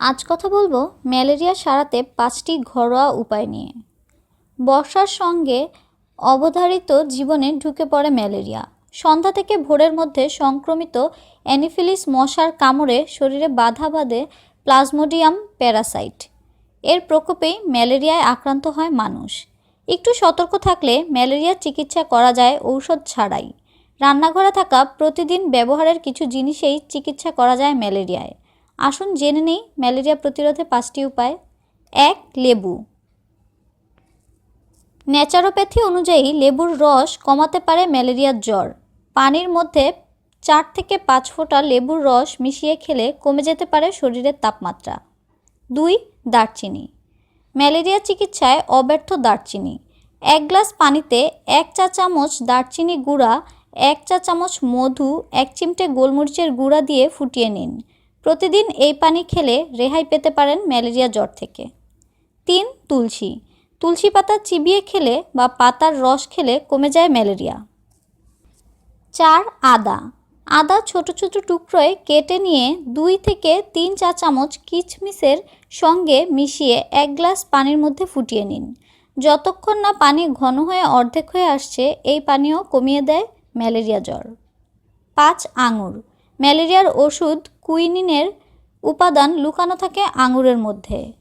আজ কথা বলব ম্যালেরিয়া সারাতে পাঁচটি ঘরোয়া উপায় নিয়ে। বর্ষার সঙ্গে অবধারিত জীবনে ঢুকে পড়ে ম্যালেরিয়া। সন্ধ্যা থেকে ভোরের মধ্যে সংক্রমিত অ্যানিফিলিস মশার কামড়ে শরীরে বাধা বাঁধে প্লাজমোডিয়াম প্যারাসাইট। এর প্রকোপেই ম্যালেরিয়ায় আক্রান্ত হয় মানুষ। একটু সতর্ক থাকলে ম্যালেরিয়ার চিকিৎসা করা যায় ঔষধ ছাড়াই। রান্নাঘরে থাকা প্রতিদিন ব্যবহারের কিছু জিনিসেই চিকিৎসা করা যায় ম্যালেরিয়ায়। আসুন জেনে নেই ম্যালেরিয়া প্রতিরোধে পাঁচটি উপায়। এক, লেবু। ন্যাচারোপ্যাথি অনুযায়ী লেবুর রস কমাতে পারে ম্যালেরিয়ার জ্বর। পানির মধ্যে চার থেকে পাঁচ ফোঁটা লেবুর রস মিশিয়ে খেলে কমে যেতে পারে শরীরের তাপমাত্রা। দুই, দারচিনি। ম্যালেরিয়া চিকিৎসায় অব্যর্থ দারচিনি। এক গ্লাস পানিতে এক চা চামচ দারচিনি গুঁড়া, এক চা চামচ মধু, এক চিমটে গোলমরিচের গুঁড়া দিয়ে ফুটিয়ে নিন। প্রতিদিন এই পানি খেলে রেহাই পেতে পারেন ম্যালেরিয়া জ্বর থেকে। তিন, তুলসী। তুলসী পাতা চিবিয়ে খেলে বা পাতার রস খেলে কমে যায় ম্যালেরিয়া। চার, আদা। আদা ছোট ছোট টুকরোয় কেটে নিয়ে দুই থেকে তিন চা চামচ কিচমিচের সঙ্গে মিশিয়ে এক গ্লাস পানির মধ্যে ফুটিয়ে নিন। যতক্ষণ না পানি ঘন হয়ে অর্ধেক হয়ে আসছে, এই পানীয় কমিয়ে দেয় ম্যালেরিয়া জ্বর। পাঁচ, আঙুর। ম্যালেরিয়ার ওষুধ কুইনিনের উপাদান লুকানো থাকে আঙুরের মধ্যে।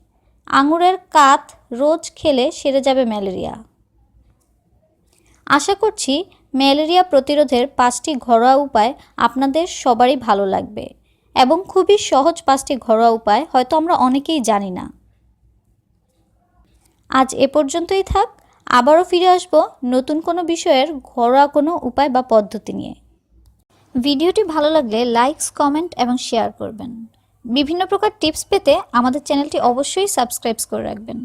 আঙুরের কাত রোজ খেলে সেরে যাবে ম্যালেরিয়া। আশা করছি ম্যালেরিয়া প্রতিরোধের পাঁচটি ঘরোয়া উপায় আপনাদের সবারই ভালো লাগবে এবং খুবই সহজ পাঁচটি ঘরোয়া উপায় হয়তো আমরা অনেকেই জানি না। আজ এ পর্যন্তই থাক, আবারও ফিরে আসব নতুন কোনো বিষয়ের ঘরোয়া কোনো উপায় বা পদ্ধতি নিয়ে। ভিডিওটি ভালো লাগলে লাইকস কমেন্ট এবং শেয়ার করবেন। বিভিন্ন প্রকার টিপস পেতে আমাদের চ্যানেলটি অবশ্যই সাবস্ক্রাইব করে রাখবেন।